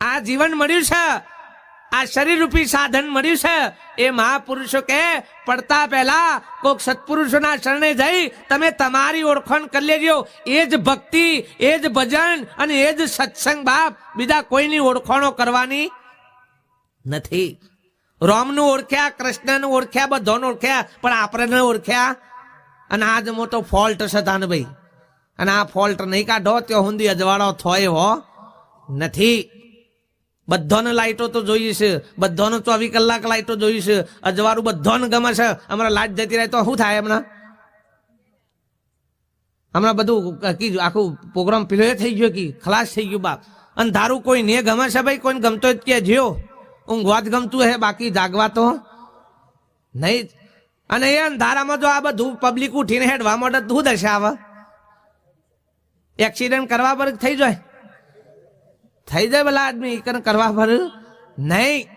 આ જીવન મળ્યું છે. આ શરીર રૂપી સાધન મળ્યું છે. એ મહાપુરુષો કે, પડતા પહેલા કોક સત્પુરુષોના શરણે જઈ તમે તમારી ઓળખાણ કરી લેજો. એ જ ભક્તિ, એ જ ભજન અને એ જ સત્સંગ બાપ બીજા કોઈની ઓળખાણો કરવાની નથી. રોમનું ઓળખ્યા, કૃષ્ણનું ઓળખ્યા, બધાને ઓળખ્યા, પણ આપણે ઓળખ્યા? અને આજ મોટો ફોલ્ટ છે તાન ભાઈ અને આ ફોલ્ટ નહીં કાઢો, ત્યાં સુધી અજવાળો થોય હો. નથી. બધાને લાઈટો તો જોઈએ છે. ચોવીસ કલાક લાઈટો જોઈએ અજવાળું બધાને ગમે છે. અમારા લાઈટ જતી રહે તો શું થાય હમણાં? હમણાં બધું કી આખું પ્રોગ્રામ પેલો થઈ ગયો કે ખલાસ થઈ ગયું બાપ. અને ધારું કોઈ ને ગમે છે ભાઈ, કોઈને ગમતો જ કે જ્યો ઊંઘવા જ ગમતું હે, બાકી જાગવા તો. નહીં. અને એ અંધારામાં જો આ બધું પબ્લિક ઉઠીને હેડવા માટે શું દર્શાવે એક્સિડન્ટ કરવા પર થઈ જાય. થઈ જાય ભલા આદમી ઈકન કરવા ભર નહીં.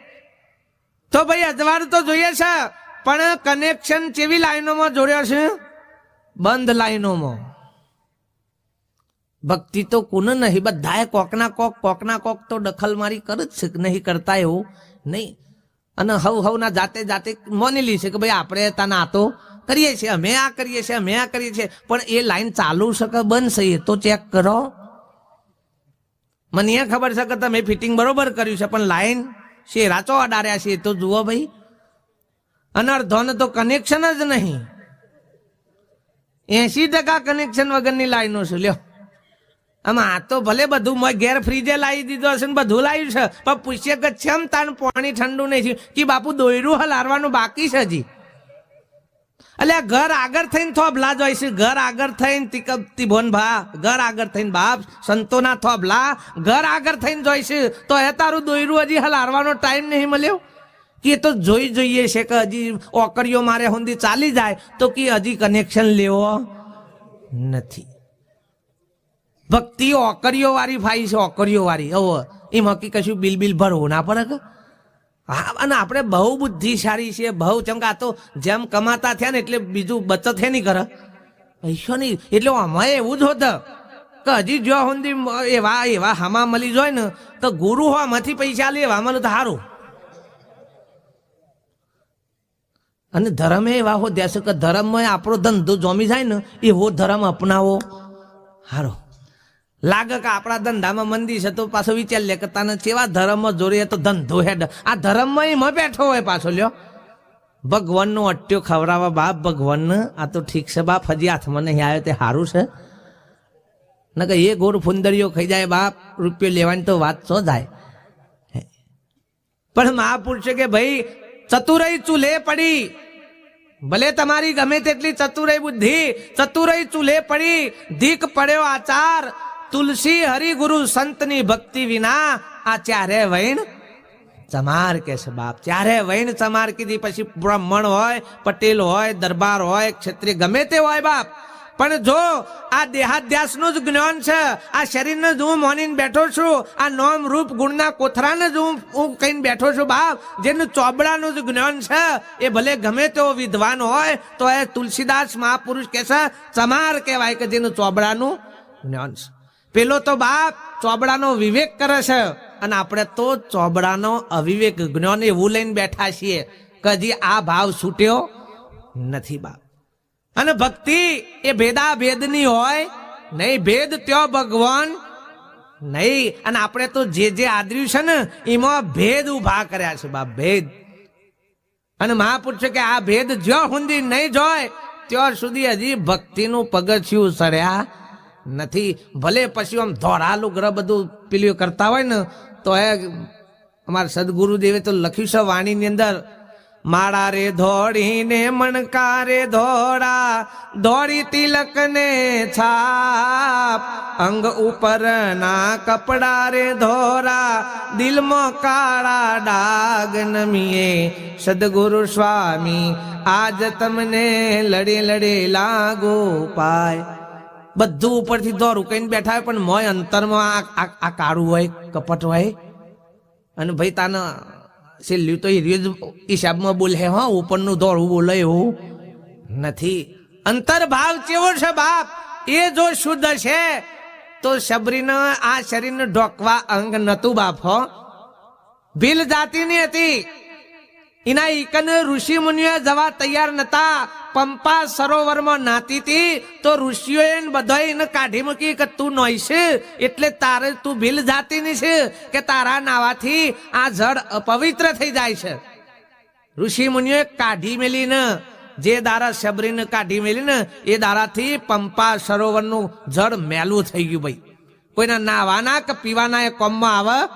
તો ભાઈ, અજવાળું તો જોઈએ છે, પણ કનેક્શન કેવી લાઈનોમાં જોડ્યો છે? બંધ લાઈનોમાં. ભક્તિ તો કુન નહીં, બધાએ કોકના કોક કોકના કોક તો દખલ મારી કરે જ છે, નહીં કરતા એવું, નહીં. અને હવ હવના જાતે જાતે માની લી છે કે ભાઈ, આપણે તાના આતો કરીએ છીએ, અમે આ કરીએ છીએ, અમે આ કરીએ છીએ, પણ એ લાઈન ચાલુ શકે બંધ છે તો ચેક કરો. મને એ ખબર છે કે તમે ફિટિંગ બરોબર કર્યું છે, પણ લાઈન છે, રાચો અડાર્યા છે, તો જુઓ ભાઈ. અને અડધોને તો કનેક્શન જ નહીં. એસી ટકા કનેક્શન વગરની લાઈનો છે, લ્યો. આમાં આ તો ભલે બધું મેં ઘેર ફ્રીજે લાવી દીધો હશે ને બધું લાવ્યું છે, પણ પૂછીએ કે છેમ તાન પાણી ઠંડુ નહીં થયું? કે બાપુ દોયરું હલારવાનું બાકી છે હજી? એટલે ઘર આગળ થઈને થોભલા જ હોય છે ઘર આગળ થઈને તિકપતી ભોન ભા, ઘર આગળ થઈને બાપ, સંતોના થોભલા ઘર આગળ થઈને જોઈ છે તો એ તારું દોયરું હજી હલારવાનો ટાઈમ નહીં મળ્યો? કે એ તો જોઈ જોઈએ છે કે હજી ઓકરીઓ મારે સુધી ચાલી જાય, તો કે હજી કનેક્શન લેવો નથી. ભક્તિ ઓકરીઓ વાળી ફાઈ છે, ઓકરીઓ વાળી. હવે એમાં કે કશું બિલ બિલ ભરવું ના પડે કે? હા, અને આપણે બહુ બુદ્ધિશાળી છીએ, બહુ ચમકા તો જેમ કમાતા થયા ને એટલે બીજું બચત હે નહીં કરે પૈસો નહીં, એટલે અમારે એવું જ હોત કે હજી જો સુધી એવા એવા હામા મળી જોય ને, તો ગુરુ હોવામાંથી પૈસા લેવા મળે તો સારું અને ધર્મ એવા હો દેશો કે ધર્મમાં આપણો ધંધો જોમી જાય ને, એવો ધર્મ અપનાવો. હારો. લાગે કે આપણા ધંધામાં મંદી છે તો પાછો વિચાર લે કે તને કેવા ધર્મ જોડીએ તો ધંધો હેડ. આ ધર્મમાં એમાં બેઠો હોય પાછો લ્યો. ભગવાનનો અટ્યો ખવડાવવા બાપ ભગવાન, આ તો ઠીક છે બાપ, હજી હાથમાં નહીં આવ્યો તે સારું છે. ન કે એ ગોળ ફુંદરીઓ ખાઈ જાય બાપ, રૂપિયો લેવાની તો વાત શો જાય. પણ મહાપુરુષે કે ભાઈ ચતુરય ચૂલે પડી. ભલે તમારી ગમે તેટલી ચતુરય બુદ્ધિ ચતુરય ચૂલે પડી. ધીક પડ્યો આચાર. તુલસી હરિગુરુ સંતની ભક્તિ વિના આ ચારે વૈણ ચમાર કે છે બાપ. ચારે વૈણ ચમાર કીધી. પછી બ્રાહ્મણ હોય, પટેલ હોય, દરબાર હોય, ક્ષત્રિય ગમે તે હોય બાપ. પણ જો આ દેહાધ્યાસનું જ જ્ઞાન છે, આ શરીરને જ હું મોનીને બેઠો છું, આ નોમ રૂપ ગુણના કોથરાને જ હું હું કહીને બેઠો છું બાપ, જેનું ચોબડાનું જ જ્ઞાન છે, એ ભલે ગમે તેવો વિદ્વાન હોય, તો એ તુલસીદાસ મહાપુરુષ કે છે ચમાર કહેવાય કે જેનું ચોબડાનું જ્ઞાન છે. પેલો તો બાપ ચોબડાનો વિવેક કરે છે. અને આપણે તો ચોબડાનો અવિવેક જ્ઞાન એવું લઈને બેઠા છીએ કે હજી આ ભાવ છૂટ્યો નથી બાપ. અને ભક્તિ એ ભેદા ભેદની હોય, નહીં ભેદ ત્યો ભગવાન નહીં. અને આપણે તો જે જે આદર્યું છે ને, એમાં ભેદ ઊભા કર્યા છે બાપ, ભેદ. અને મહાપુરુષ કે આ ભેદ જ્યાં સુધી નહીં જોય, ત્યાં સુધી હજી ભક્તિનું પગથિયું સડ્યા નથી. ભલે પછી આમ ધોળાલું ગ્રહ બધું પેલું કરતા હોય ને, તો એ અમારા સદગુરુદેવે તો લખ્યું છે વાણીની અંદર, માળા રે ધોળીને મણકા રે ધોળા, ધોળી તિલક ને છાપ, અંગ ઉપર ના કપડા રે ધોરા દિલમાં કાળા ડાગ નમીએ. સદગુરુ સ્વામી, આજ તમને લડે લડે લાગો પાય. બધું ઉપરથી દોર ઉકાઈને બેઠા હોય, પણ મોય અંતરમાં આ કાળું હોય, કપટ હોય. અને ભાઈ તાના છેલ્લું તો એ હિસાબમાં બોલે, હા, ઉપરનું દોડવું બોલે એવું. નથી. અંતર ભાવ કેવો છે બાપ? એ જો શુદ્ધ છે, તો શબરીને આ શરીરને ઢોકવા અંગ નતું બાફો ભીલ જાતિની હતી. એના ઈકન ઋષિ મુનિઓ જવા તૈયાર નતા. પંપા સરોવરમાં નાતી હતી તો ઋષિઓએ ને બધાએ એને કાઢી મૂકી કે તું નોઈશ, એટલે તારે તું ભીલ જાતિની છે કે તારા નાવાથી આ જળ અપવિત્ર થઈ જાય છે. ઋષિ મુનિઓએ કાઢી મેલીને, જે દારા શબરીને કાઢી મેલીને, એ દારાથી પંપા સરોવરનું જળ મેલું થઈ ગયું ભાઈ. કોઈના નાવાના કે પીવાના એ કોમમાં આવે